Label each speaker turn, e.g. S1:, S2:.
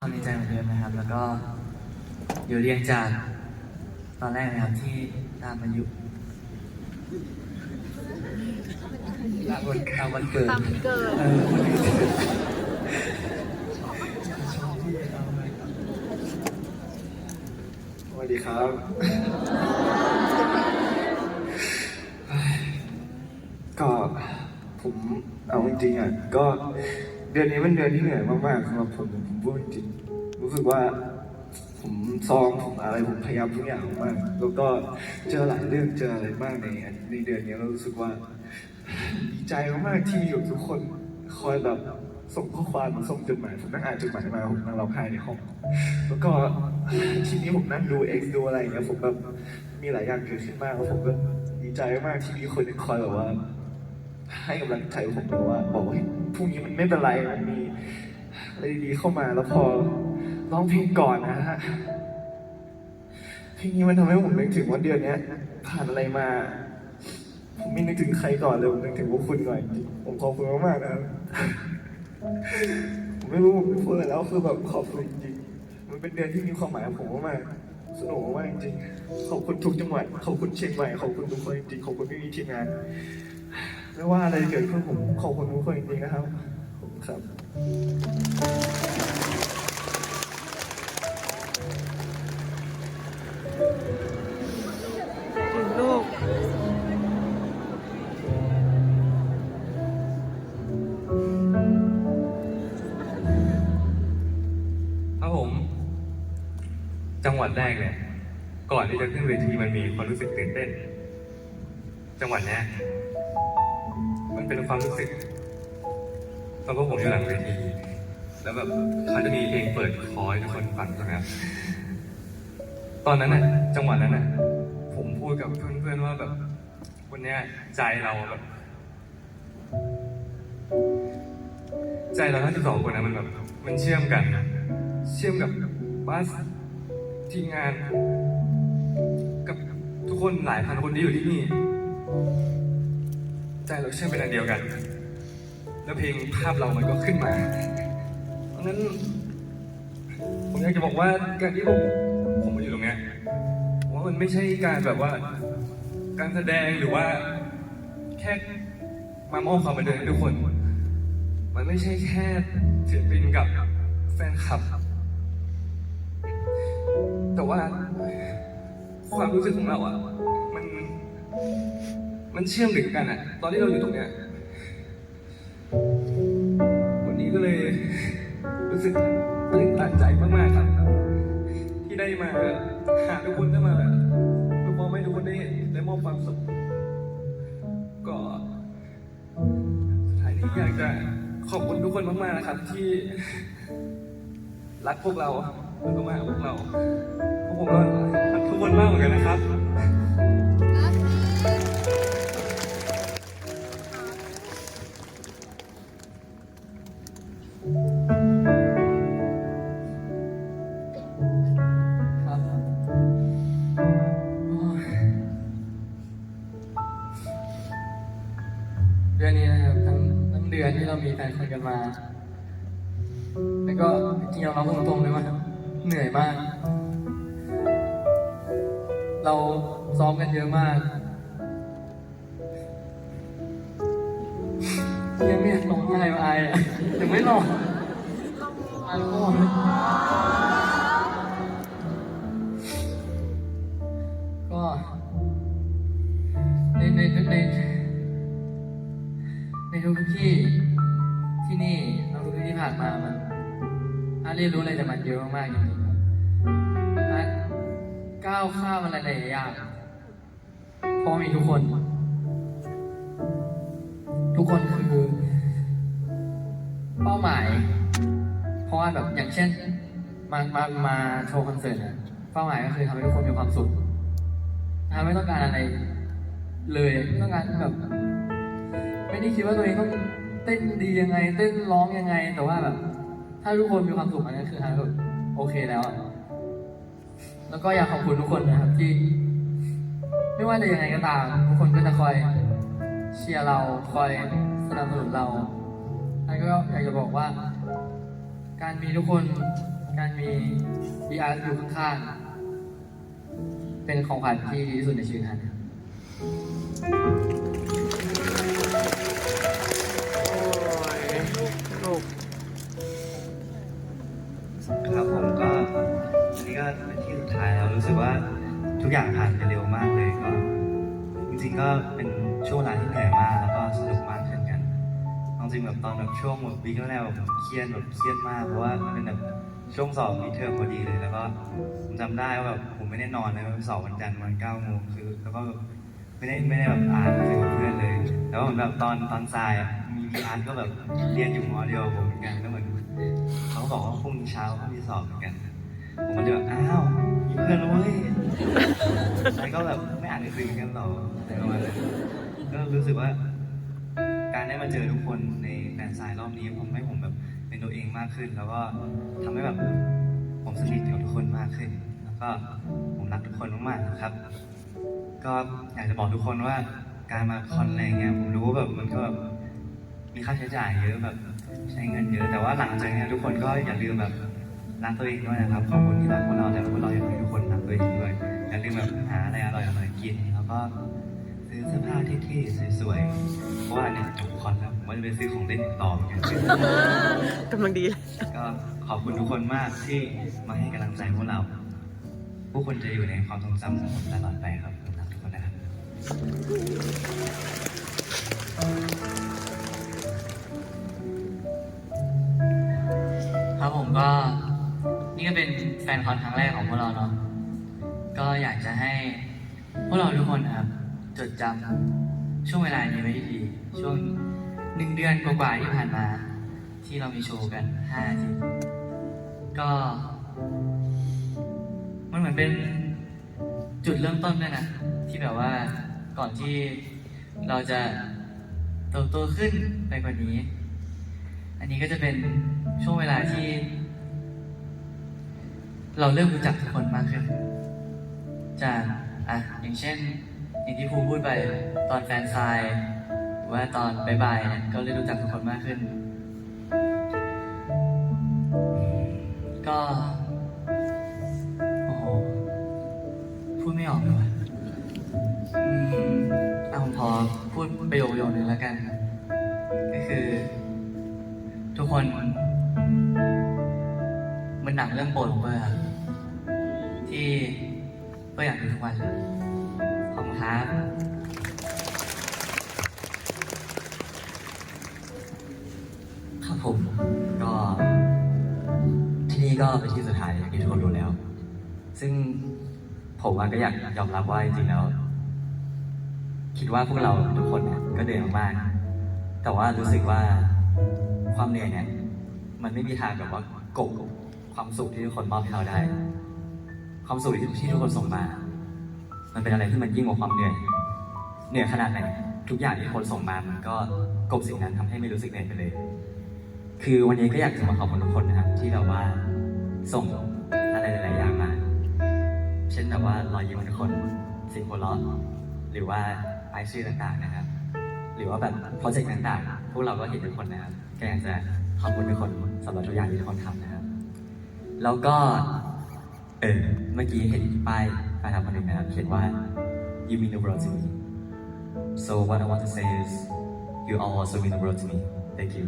S1: ความในใจเหมือนเดิมนะครับ แล้วก็อยู่เรียงจากตอนแรกนะครับที่ตามมาอยู่ตามวันตามวันเกิด
S2: ตามวันเกิด
S1: เออวันเกิด
S3: สวัสดีครับ ก็ผมเอาจริงๆอะก็เดือนนี้เป็นเดือนที่เหนื่อยมากๆสำหรับผมผมพูดจริงรู้สึกว่าผมซอมผมอะไรผมพยายามทุกอย่างมาก แล้วก็เจอหลายเรื่องเจออะไรมากในในเดือนนี้เรารู้สึกว่าดีใจมากๆที่มีอยู่ทุกคนคอยแบบส่งข้อความมาส่งจดหมายผมนั่งอ่านจดหมายมาผมนั่งร้องไห้ในห้องแล้วก็ทีนี้ผมนั่งดูเอ็กดูอะไรอย่างเงี้ยผมแบบมีหลายอย่างเกิดขึ้นมากแล้วผมก็ดีใจมากที่มีคนคอยแบบว่า ให้กำลังใจผมแบบว่าบอกว่าพรุ่งนี้มันไม่เป็นไรมันมีอะไรดีๆเข้ามาแล้วพอร้องเพลงก่อนนะฮะเพลงนี้มันทำให้ผมนึกถึงว่าเดือนเนี้ยผ่านอะไรมา ผมไม่นึกถึงใครก่อนเลยผมนึกถึงพวกคุณก่อนผมขอบคุณมากๆนะครับผมไม่รู้ผมจะพูดอะไรแล้วคือแบบขอบคุณจริงๆมันเป็นเดือนที่มีความหมายกับผมมากสนุกมากจริงๆขอบคุณทุกจังหวัดขอบคุณเชียงใหม่ขอบคุณทุกคนจริงๆขอบคุณพี่ทีมงาน ไม่ว่าอะไรจะเกิดขึ้นผมขอบคุณทุกคนจริงๆนะครับขอบคุณครับ
S2: ถึงลูก
S4: ครับผม จังหวัดแรกเนี่ย ก่อนที่จะขึ้นเวทีมันมีความรู้สึกตื่นเต้น จังหวัดเนี้ยมัน เป็นความรู้สึกตอนพวกผมอยู่หลังเวทีแล้วแบบเขาจะมีเพลงเปิดคอให้ทุกคนฟังใช่ไหมครับตอนนั้นน่ะจังหวัดนั้นน่ะ ผมพูดกับเพื่อนๆว่าแบบ วันเนี้ยใจเราแบบใจเราทั้งสิบสองคนนะมันแบบมันเชื่อมกัน เชื่อมกับบัสทีมงาน กับทุกคนหลายพันคนที่อยู่ที่นี่ ใจเราเชื่อมเป็นอันเดียวกัน แล้วเพลงภาพเรามันก็ขึ้นมาเพราะนั้น ผมอยากจะบอกว่าการที่ผมผมมาอยู่ตรงเนี้ยว่ามันไม่ใช่การแบบว่า การแสดงหรือว่า แค่มามอบความบันเทิงให้ทุกคน มันไม่ใช่แค่ศิลปินกับแฟนคลับ แต่ว่าความรู้สึกของเราอะ มัน มันเชื่อมถึงกันอะตอนที่เราอยู่ตรงเนี้ยวันนี้ก็เลยรู้สึกตื่นตันใจมากๆครับ ที่ได้มาหาทุกคนได้มาแบบมอบให้ทุกคนได้เห็นได้มอบความสุขก็สุดท้ายนี้อยากจะขอบคุณทุกคนมากๆนะครับ ที่รักพวกเราแล้วก็มาหาพวกเราพวกผมก็รักทุกคนมากเหมือนกันนะครับ
S1: เดือนนี้นะครับทั้งทั้งเดือนที่เรามีแฟนคนกันมา แล้วก็จริงๆเราพูดตรงๆเลยว่าเหนื่อยมาก เราซ้อมกันเยอะมาก ยังไม่อยากลงไห้มาอายอะยังไม่ลงอายก่อ มามันอาเรียนรู้อะไรจากมันเยอะมากๆจริงๆครับอาก้าวข้ามอะไรหลายๆอย่างเพราะมีทุกคน ทุกคนคือ เป้าหมาย เพราะว่าแบบอย่างเช่น มามามาโชว์คอนเสิร์ตอะเป้าหมายก็คือทำให้ทุกคนมีความสุขนะไม่ต้องการอะไร เลยไม่ต้องการแบบ ไม่ได้คิดว่าตัวเองต้อง เต้นดียังไง เต้นร้องยังไง แต่ว่าแบบ ถ้าทุกคนมีความสุขมันก็คือทางแบบโอเคแล้วอะแล้วก็อยากขอบคุณทุกคนนะครับที่ ไม่ว่าจะยังไงก็ตาม ทุกคนก็จะคอยเชียร์เราคอยสนับสนุนเราแล้วก็อยากจะบอกว่า การมีทุกคน
S2: การมี VR อยู่ข้างๆ เป็นของขวัญที่ดีที่สุดในชีวิตฮัน
S5: โเป็
S6: นที่สุดท้ายแล้วรู้สึกว่าทุกอย่างผ่านไปเร็วมากเลยก็ จริงๆก็เป็นช่วงเวลาที่เหนื่อยมากแล้วก็สนุกมากเช่นกันจริงแบบตอนแบบช่วงแบบวีคแรกๆแบบเครียดแบบเครียดมากเพราะว่ามันเป็นแบบช่วงสอบมีเทอมพอดีเลยแล้วก็ผมจำได้ว่าแบบผมไม่ได้นอนเลยสอบวันจันทร์วันเก้าโมงคือแล้วก็แบบไม่ได้ไม่ได้แบบอ่านหนังสือกับเพื่อนเลยแต่ว่าเหมือนแบบตอนตอนทรายมีพี่อาร์ตก็แบบเรียนอยู่มอเดียวผมเหมือนกันก็เหมือนเขาก็บอกว่าพรุ่งนี้เช้าเขามีสอบเหมือนกัน ผมก็เลยแบบอ้าวมีเพื่อนแล้วเว้ยแล้วก็แบบไม่อ่านหนังสือกันหรออะไรประมาณนั้นก็รู้สึกว่า การได้มาเจอทุกคนในแฟนไซน์รอบนี้ผมให้ผมแบบเป็นตัวเองมากขึ้น แล้วก็ทำให้แบบผมสนิทกับทุกคนมากขึ้น แล้วก็ผมรักทุกคนมากๆนะครับ ก็อยากจะบอกทุกคนว่าการมาคอนอะไรเงี้ยผมรู้ว่าแบบมันก็แบบมีค่าใช้จ่ายเยอะแบบใช้เงินเยอะแต่ว่าหลังจากนี้ทุกคนก็อย่าลืมแบบ รักตัวเองด้วยนะครับ ขอบคุณที่รักพวกเราแต่พวกเราอยากให้ทุกคนรักตัวเองด้วยอย่าลืมแบบหาอะไรอร่อยๆกิน แล้วก็ซื้อเสื้อผ้าเท่ๆสวยๆ เพราะว่าเนี่ยจบคอนแล้วผมว่าจะไปซื้อของเล่นต่อเหมือนกัน
S5: กำลังดีเลย
S6: ก็ขอบคุณทุกคนมากที่มาให้กำลังใจพวกเราพวกคุณจะอยู่ในความทรงจำของผมตลอดไปครับผมรักทุกคนนะครับ
S2: ครับผมก็ นี่ก็เป็นแฟนคอนครั้งแรกของพวกเราเนาะก็อยากจะให้พวกเราทุกคนนะครับ จดจำช่วงเวลานี้ไว้ดีๆช่วงหนึ่งเดือนกว่าๆที่ผ่านมา ที่เรามีโชว์กันห้าทิตย์ก็มันเหมือนเป็นจุดเริ่มต้นด้วยนะ ที่แบบว่าก่อนที่เราจะเติบโตขึ้นไปกว่านี้ อันนี้ก็จะเป็นช่วงเวลาที่ เราเริ่มรู้จักทุกคนมากขึ้น จากอะอย่างเช่น อย่างที่ครูพูดไปตอนแฟนซายหรือว่าตอนบายบายเนี่ยก็เลยรู้จักทุกคนมากขึ้น ก็โอ้โหพูดไม่ออกเลยว่ะอืมเอาผมพอพูดประโยคประโยคนึงแล้วกัน ก็คือ ทุกคนมันหนังเรื่องโปรดเบอร์ ที่เบอร์อยากดูทุกวันเลยขอบคุณครับ
S7: ครับผมก็ที่นี่ก็เป็นที่สุดท้ายอย่างที่ทุกคนรู้แล้ว ซึ่งผมว่าก็อยากยอมรับว่าจริงๆแล้ว คิดว่าพวกเราทุกคนเนี่ยก็เหนื่อยมากๆแต่ว่ารู้สึกว่าความเหนื่อยเนี่ย มันไม่มีทางแบบว่ากบความสุขที่ทุกคนมอบให้เราได้ ความสุขที่ที่ทุกคนส่งมา มันเป็นอะไรที่มันยิ่งกว่าความเหนื่อย เหนื่อยขนาดไหน ทุกอย่างที่คนส่งมามันก็กบสิ่งนั้นทำให้ไม่รู้สึกเหนื่อยไปเลย คือวันนี้ก็อยากจะมาขอบคุณทุกคนนะครับที่แบบว่าส่งอะไรหลายๆอย่างมา เช่นแบบว่ารอยยิ้มของทุกคนสิ่งหัวเราะหรือว่าป้ายชื่อต่างๆนะครับ หรือว่าแบบโปรเจกต์ต่างๆ พวกเราก็เห็นทุกคนนะครับก็อยากจะขอบคุณทุกคนสำหรับทุกอย่างที่ทุกคนทำนะครับ แล้วก็ เออ เมื่อกี้เห็นป้ายการทำคนหนึ่งนะครับเขียนว่า you mean the world to me so what I want to say is you all also mean the world to me thank you